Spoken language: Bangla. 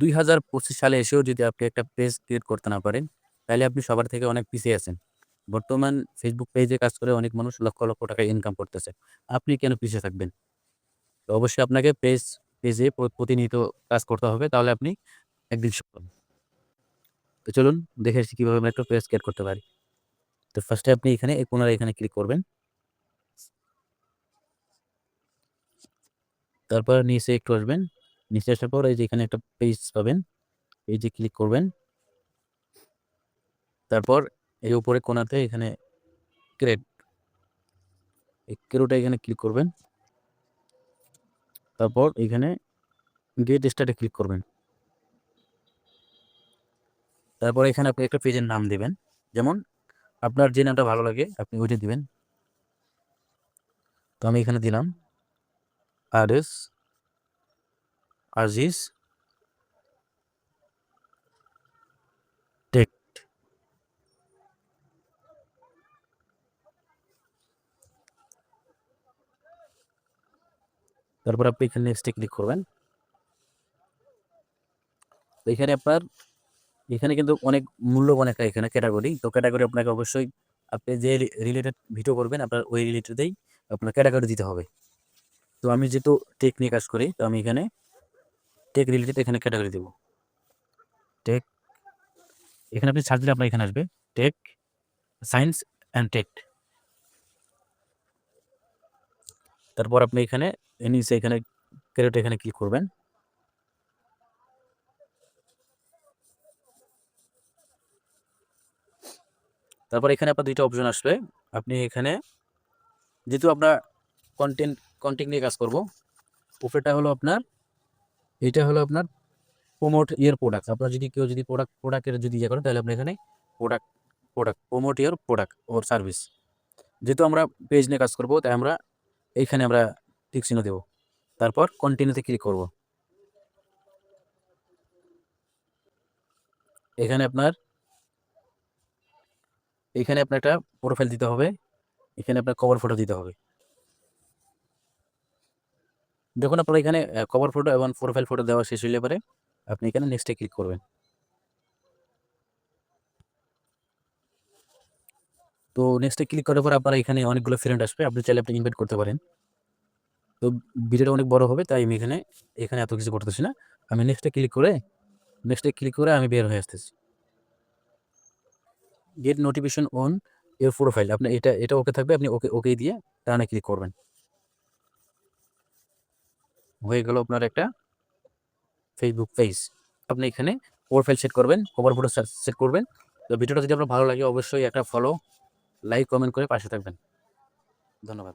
দুই হাজার পঁচিশ সালে এসেও যদি আপনি একটা পেজ ক্রিয়েট করতে না পারেন, তাহলে আপনি সবার থেকে অনেক পিছিয়ে আছেন। বর্তমান ফেসবুক পেজে কাজ করে অনেক মানুষ লক্ষ লক্ষ টাকা ইনকাম করতেছে। আপনি কেন পিছিয়ে থাকবেন? তো অবশ্যই আপনাকে পেজ পেজে প্রতিনিয়ত কাজ করতে হবে, তাহলে আপনি একদিন সফল। তো চলুন, দেখে আসি কীভাবে আমরা একটা পেজ ক্রিয়েট করতে পারি। তো ফার্স্টে আপনি এখানে কোনার এখানে ক্লিক করবেন। তারপর নিচে একটু আসবেন। নিচে আসার পর এই যে এখানে একটা পেজ পাবেন। এই যে ক্লিক করবেন। তারপর এই উপরে কোনাতে এখানে ক্রেড এই ক্রেডটা এখানে ক্লিক করবেন। তারপর এখানে গেট স্টার্টে ক্লিক করবেন। তারপর এখানে আপনি একটা পেজের নাম দেবেন। যেমন আপনার যে নামটা ভালো লাগে আপনি ওইটা দিবেন। তো আমি এখানে দিলাম। আরএস আজিজ? টেক তারপর আপনি এখানে নেক্সটে ক্লিক করবেন। তো এখানে আপনার, এখানে কিন্তু অনেক মূল্যবান একটা এখানে ক্যাটাগরি তো ক্যাটাগরি আপনাকে অবশ্যই আপনি যে রিলেটেড ভিডিও করবেন, আপনার ওই রিলেটেডেই আপনার ক্যাটাগরি দিতে হবে। তো আমি যেহেতু টেক কাজ করি, তো আমি এখানে টেক রিলেটেড এখানে ক্যাটাগরি দেব। টেক এখানে আপনি সার্চ দিলে আপনার এখানে আসবে। টেক সায়েন্স অ্যান্ড টেক তারপর আপনি এখানে নিচে এখানে ক্যারেট এখানে ক্লিক করবেন। তারপর এখানে আপনার দুইটা অপশন আসবে। আপনি এখানে, যেহেতু আপনার কন্টেন্ট কন্টেন্ট নিয়ে কাজ করব উপরেটা হলো আপনার এটা হলো আপনার প্রোমোট ইয়ার প্রোডাক্ট আপনার যদি কেউ যদি প্রোডাক্ট প্রোডাক্টের যদি ইয়ে করেন, তাহলে আপনি এখানে product product promote your product or service যেহেতু আমরা পেজ নিয়ে কাজ করব, তাই আমরা এইখানে আমরা টিক চিহ্ন দেব। তারপর কন্টিনিউতে ক্লিক করব। এখানে আপনার এখানে আপনার একটা প্রোফাইল দিতে হবে। এখানে আপনার কভার ফটো দিতে হবে। যখন আপনার এখানে কভার ফটো এবং প্রোফাইল ফটো দেওয়া শেষ হইলে পরে আপনি এখানে নেক্সটে ক্লিক করবেন। তো নেক্সটে ক্লিক করার পর আপনার এখানে অনেকগুলো ফ্রেন্ড আসবে, আপনি চাইলে আপনি ইনভাইট করতে পারেন। তো ভিডিওটা অনেক বড় হবে, তাই আমি এখানে এখানে এত কিছু করতেছি না। আমি নেক্সটে ক্লিক করে নেক্সটে ক্লিক করে আমি বের হয়ে আসতেছি। Get notification on your profile আপনি এটা এটা ওকে থাকবে, আপনি ওকে ওকে দিয়ে টানে ক্লিক করবেন। হয়ে গেল আপনার একটা ফেসবুক পেজ আপনি এখানে প্রোফাইল সেট করবেন কভার ফটো সেট করবেন। তো ভিডিওটা যদি আপনার ভালো লাগে, অবশ্যই একটা ফলো লাইক কমেন্ট করে পাশে থাকবেন। ধন্যবাদ।